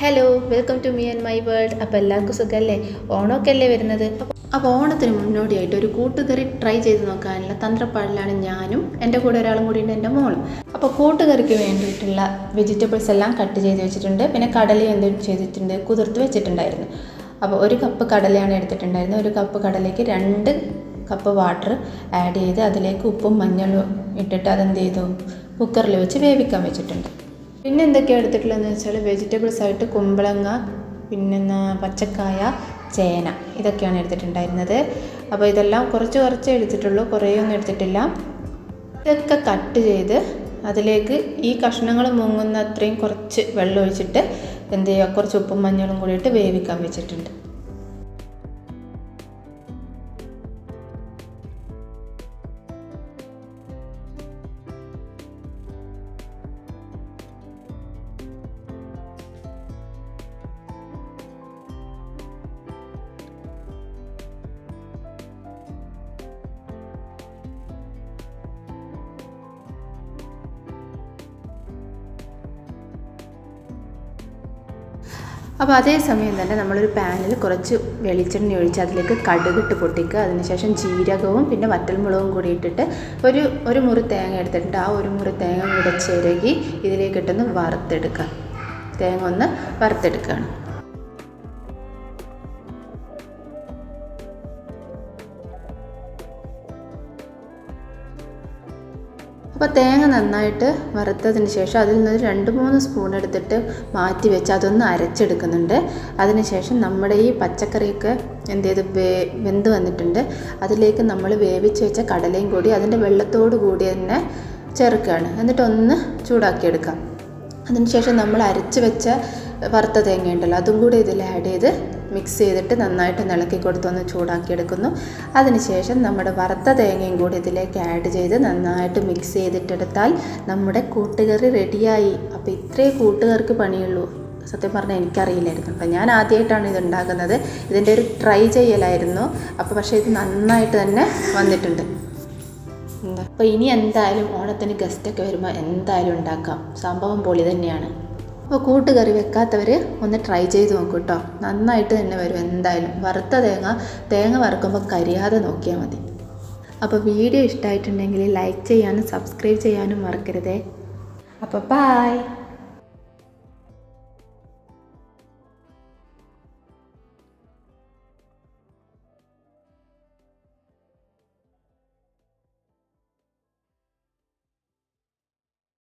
Hello welcome to me and my world അപ്പോൾ എല്ലാവർക്കും സുഖമല്ലേ ഓണമൊക്കെ അല്ലേ വരുന്നത്? അപ്പോൾ ഓണത്തിന് മുന്നോടിയായിട്ട് ഒരു കൂട്ടുകറി ട്രൈ ചെയ്ത് നോക്കാനുള്ള തന്ത്രപ്പാടിലാണ് ഞാനും എന്റെ കൂടെ ഒരാളും കൂടി ഉണ്ട് എന്റെ മോളും. അപ്പോൾ കൂട്ടുകറിക്ക് വേണ്ടിയിട്ടുള്ള വെജിറ്റബിൾസ് എല്ലാം കട്ട് ചെയ്ത് വെച്ചിട്ടുണ്ട്. പിന്നെ കടല എന്ത് ചെയ്തിട്ടുണ്ട് കുതിർത്ത് വെച്ചിട്ടുണ്ടായിരുന്നു. അപ്പോൾ ഒരു കപ്പ് കടലയാണ് എടുത്തിട്ടുണ്ടായിരുന്നത്. ഒരു കപ്പ് കടലയ്ക്ക് രണ്ട് കപ്പ് വാട്ടർ ആഡ് ചെയ്ത് അതിലേക്ക് ഉപ്പും മഞ്ഞളും ഇട്ടിട്ട് അതെന്ത് ചെയ്തു? കുക്കറിൽ വെച്ച് വേവിക്കാൻ വെച്ചിട്ടുണ്ട്. പിന്നെ എന്തൊക്കെയാണ് എടുത്തിട്ടുള്ളതെന്ന് വെച്ചാൽ വെജിറ്റബിൾസ് ആയിട്ട് കുമ്പളങ്ങ പിന്നെ പച്ചക്കായ ചേന ഇതൊക്കെയാണ് എടുത്തിട്ടുണ്ടായിരുന്നത്. അപ്പോൾ ഇതെല്ലാം കുറച്ച് കുറച്ച് എടുത്തിട്ടുള്ളൂ കുറേയൊന്നും എടുത്തിട്ടില്ല. ഇതൊക്കെ കട്ട് ചെയ്ത് അതിലേക്ക് ഈ കഷ്ണങ്ങൾ മുങ്ങുന്ന അത്രയും കുറച്ച് വെള്ളം ഒഴിച്ചിട്ട് എന്ത് ചെയ്യുക? കുറച്ച് ഉപ്പും മഞ്ഞളും കൂടിയിട്ട് വേവിക്കാൻ വെച്ചിട്ടുണ്ട്. അപ്പോൾ അതേ സമയം തന്നെ നമ്മളൊരു പാനിൽ കുറച്ച് വെളിച്ചെണ്ണ ഒഴിച്ച് അതിലേക്ക് കടുകിട്ട് പൊട്ടിക്കുക. അതിനുശേഷം ജീരകവും പിന്നെ വറ്റൽമുളകും കൂടി ഇട്ടിട്ട് ഒരു ഒരു മുറി തേങ്ങ എടുത്തിട്ടുണ്ട്. ആ ഒരു മുറി തേങ്ങ കൂടെ ചിരകി ഇതിലേക്കിട്ടൊന്ന് വറുത്തെടുക്കുക. തേങ്ങ ഒന്ന് വറുത്തെടുക്കുകയാണ്. അപ്പോൾ തേങ്ങ നന്നായിട്ട് വറുത്തതിന് ശേഷം അതിൽ നിന്ന് രണ്ട് മൂന്ന് സ്പൂൺ എടുത്തിട്ട് മാറ്റി വെച്ച് അതൊന്ന് അരച്ചെടുക്കുന്നുണ്ട്. അതിനുശേഷം നമ്മുടെ ഈ പച്ചക്കറിയൊക്കെ എന്ത് ചെയ്ത് വേ വെന്ത് വന്നിട്ടുണ്ട്. അതിലേക്ക് നമ്മൾ വേവിച്ച് വെച്ച കടലയും കൂടി അതിന്റെ വെള്ളത്തോട് കൂടി തന്നെ ചേർക്കുകയാണ്. എന്നിട്ടൊന്ന് ചൂടാക്കിയെടുക്കാം. അതിനുശേഷം നമ്മൾ അരച്ച് വെച്ച വറുത്ത തേങ്ങ ഉണ്ടല്ലോ അതും കൂടി ഇതിൽ ആഡ് ചെയ്ത് മിക്സ് ചെയ്തിട്ട് നന്നായിട്ട് ഇളക്കി കൊടുത്തൊന്ന് ചൂടാക്കിയെടുക്കുന്നു അതിനുശേഷം നമ്മുടെ വറുത്ത തേങ്ങയും കൂടി ഇതിലേക്ക് ആഡ് ചെയ്ത് നന്നായിട്ട് മിക്സ് ചെയ്തിട്ടെടുത്താൽ നമ്മുടെ കൂട്ടുകറി റെഡിയായി അപ്പോൾ ഇത്രയേ കൂട്ടുകാർക്ക് പണിയുള്ളൂ. സത്യം പറഞ്ഞാൽ എനിക്കറിയില്ലായിരുന്നു. അപ്പം ഞാൻ ആദ്യമായിട്ടാണ് ഇത് ഉണ്ടാക്കുന്നത് ഇതിന്റെ ഒരു ട്രൈ ചെയ്യലായിരുന്നു. അപ്പോൾ പക്ഷേ ഇത് നന്നായിട്ട് തന്നെ വന്നിട്ടുണ്ട്. അപ്പോൾ ഇനി എന്തായാലും ഓണത്തിന് ഗസ്റ്റൊക്കെ വരുമ്പോൾ എന്തായാലും ഉണ്ടാക്കാം. സംഭവം പൊളി തന്നെയാണ്. അപ്പോൾ കൂട്ടുകറി വെക്കാത്തവർ ഒന്ന് ട്രൈ ചെയ്ത് നോക്കൂ കേട്ടോ നന്നായിട്ട് തന്നെ വരും എന്തായാലും. വറുത്ത തേങ്ങ തേങ്ങ വറുക്കുമ്പോൾ കരിയാതെ നോക്കിയാൽ മതി. അപ്പോൾ വീഡിയോ ഇഷ്ടമായിട്ടുണ്ടെങ്കിൽ ലൈക്ക് ചെയ്യാനും സബ്സ്ക്രൈബ് ചെയ്യാനും മറക്കരുതേ. അപ്പോൾ ബായ്